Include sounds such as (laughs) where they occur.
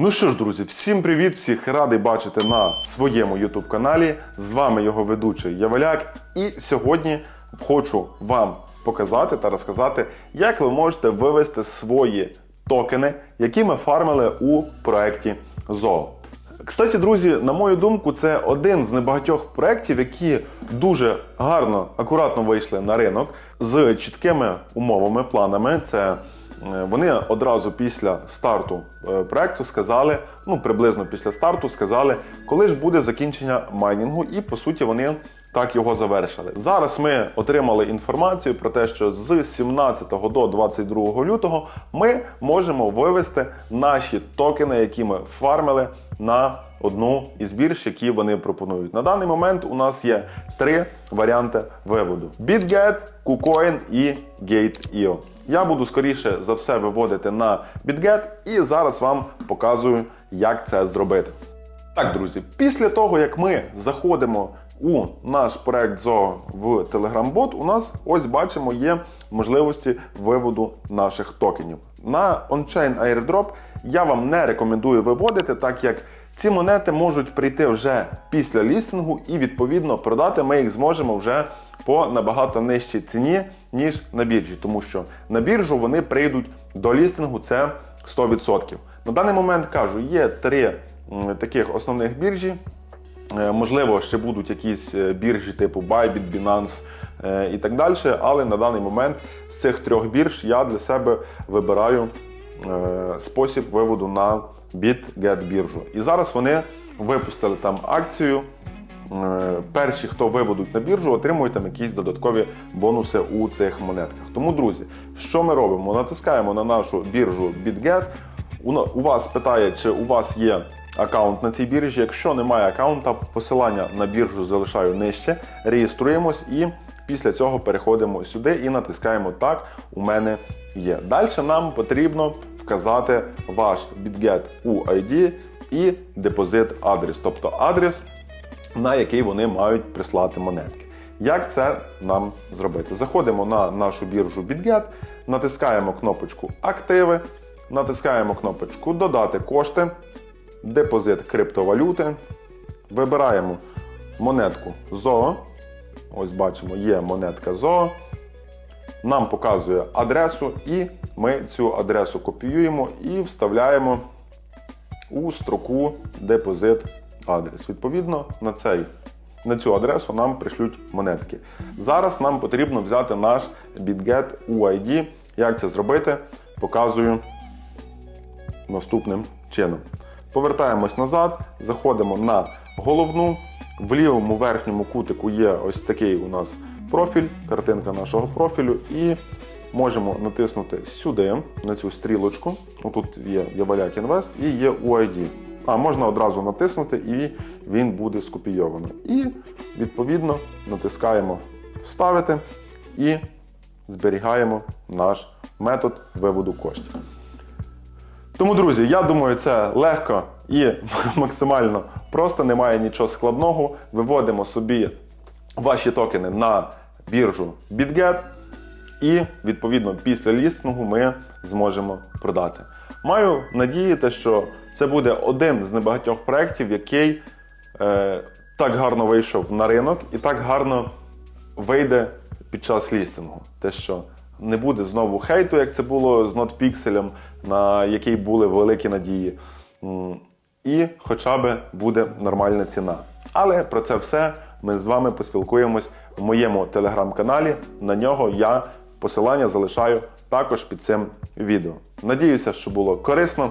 Ну що ж, друзі, всім привіт! Всіх радий бачити на своєму YouTube каналі. З вами його ведучий Яволяк. І сьогодні хочу вам показати та розказати, як ви можете вивести свої токени, які ми фармили у проєкті ZOO. Кстати, друзі, на мою думку, це один з небагатьох проєктів, які дуже гарно, акуратно вийшли на ринок з чіткими умовами, планами. Це вони одразу після старту е, проекту сказали, ну приблизно після старту сказали, коли ж буде закінчення майнінгу, і по суті вони так його завершили. Зараз ми отримали інформацію про те, що з 17 до 22 лютого ми можемо вивести наші токени, які ми фармили на одну із бірж, які вони пропонують. На даний момент у нас є три варіанти виводу: BitGet, KuCoin і Gate.io. Я буду скоріше за все виводити на BitGet і зараз вам показую, як це зробити. Так, друзі, після того, як ми заходимо у наш проект ZOO в Telegram-бот, у нас ось бачимо є можливості виводу наших токенів. На on-chain airdrop я вам не рекомендую виводити, так як ці монети можуть прийти вже після лістингу, і відповідно продати ми їх зможемо вже по набагато нижчій ціні, ніж на біржі, тому що на біржу вони прийдуть до лістингу, це 100%. На даний момент кажу, є три таких основних біржі. Е, Можливо, ще будуть якісь е, біржі типу Bybit, Binance е, і так далі. Але на даний момент з цих трьох бірж я для себе вибираю спосіб виводу на BitGet біржу. І зараз вони випустили там акцію. Е, Перші, хто виведуть на біржу, отримують там якісь додаткові бонуси у цих монетках. Тому, друзі, що ми робимо? Натискаємо на нашу біржу BitGet. У вас питає, чи у вас є аккаунт на цій біржі. Якщо немає аккаунта, посилання на біржу залишаю нижче. Реєструємось і після цього переходимо сюди і натискаємо Так, у мене є. Далі нам потрібно вказати ваш BitGet UID і депозит адрес, тобто адрес, на який вони мають прислати монетки. Як це нам зробити? Заходимо на нашу біржу BitGet, натискаємо кнопочку Активи, натискаємо кнопочку Додати кошти, депозит криптовалюти, вибираємо монетку ZOO. Ось бачимо, є монетка ZOO. Нам показує адресу, і ми цю адресу копіюємо і вставляємо у строку депозит адрес. Відповідно, на, цей, на цю адресу нам пришлють монетки. Зараз нам потрібно взяти наш BitGet UID. Як це зробити? Показую наступним чином. Повертаємось назад, заходимо на головну. В лівому верхньому кутику є ось такий у нас профіль, картинка нашого профілю, і можемо натиснути сюди, на цю стрілочку. Отут є Яваляк Інвест і є UID. А можна одразу натиснути, і він буде скопійований. І відповідно натискаємо Вставити і зберігаємо наш метод виводу коштів. Тому, друзі, я думаю, це легко і (laughs) максимально просто, немає нічого складного. Виводимо собі ваші токени на біржу BitGet, і відповідно після лістингу ми зможемо продати. Маю надіяти, що це буде один з небагатьох проєктів, який е, так гарно вийшов на ринок і так гарно вийде під час лістингу. Те, що не буде знову хейту, як це було з NotPixel, на який були великі надії. І хоча б буде нормальна ціна. Але про це все ми з вами поспілкуємось в моєму телеграм-каналі. На нього я посилання залишаю також під цим відео. Надіюся, що було корисно